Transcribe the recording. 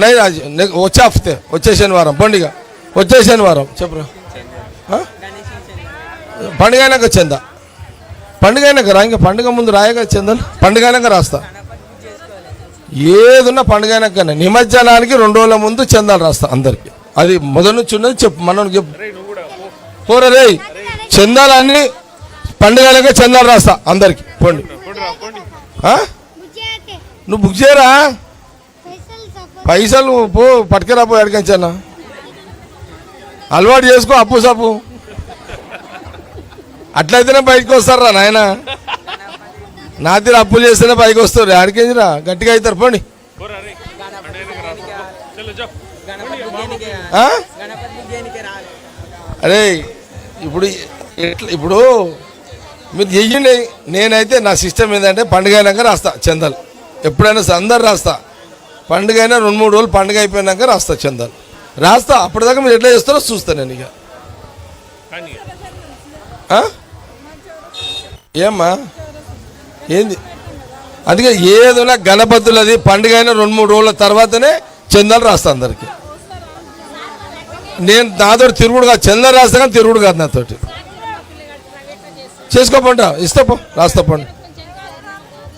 నై రాజు వచ్చే హఫ్తే వచ్చే శనివారం పండుగ. వచ్చే శనివారం చెప్పరా? పండుగ అయినాక చందా. పండుగ అయినాక రా ఇంకా పండుగ ముందు రాయగా చందన్. పండుగ అయినాక రాస్తా. ఏదున్నా పండుగ అయినాక నిమజ్జనానికి రెండు రోజుల ముందు చందాలు రాస్తా అందరికి. అది మొదటి నుంచి ఉన్నది చెప్పు మనం చెప్పు. పోరా రే చందాలన్నీ పండుగ అయినాక చందాలు రాస్తా అందరికి. పోండి. నువ్వు బుక్ చేయరా? పైసలు పో పట్టుకురా పో ఎడకంచన్నా అలవాటు చేసుకో అప్పు సప్పు. అట్లయితేనే బయటకు వస్తారా నాయన. నా తీరు అప్పులు చేస్తేనే పైకి వస్తారు. ఆడికేందిరా గట్టిగా అవుతారు. పోండి. అరే ఇప్పుడు ఎట్లా ఇప్పుడు మీరు చెయ్యండి. నేనైతే నా సిస్టమ్ ఏంటంటే పండుగ అయినాక రాస్తా చందలు. ఎప్పుడైనా సందరు అందరు రాస్తా. పండుగ అయినా రెండు మూడు రోజులు పండుగ అయిపోయినాక రాస్తా చందాలు. రాస్తా అప్పటిదాకా మీరు ఎట్లా చేస్తారో చూస్తా నేను ఇక? ఏమ్మా? ఏంది? అందుకే ఏదైనా గణపతులది పండుగ అయినా రెండు మూడు రోజుల తర్వాతనే చందాలు రాస్తా అందరికి. నేను నాతో తిరుగుడు కాదు చందాలు రాస్తా కానీ తిరుగుడు కాదు నాతోటి. చేసుకోపండి ఇస్తా పో రాస్తా పండి.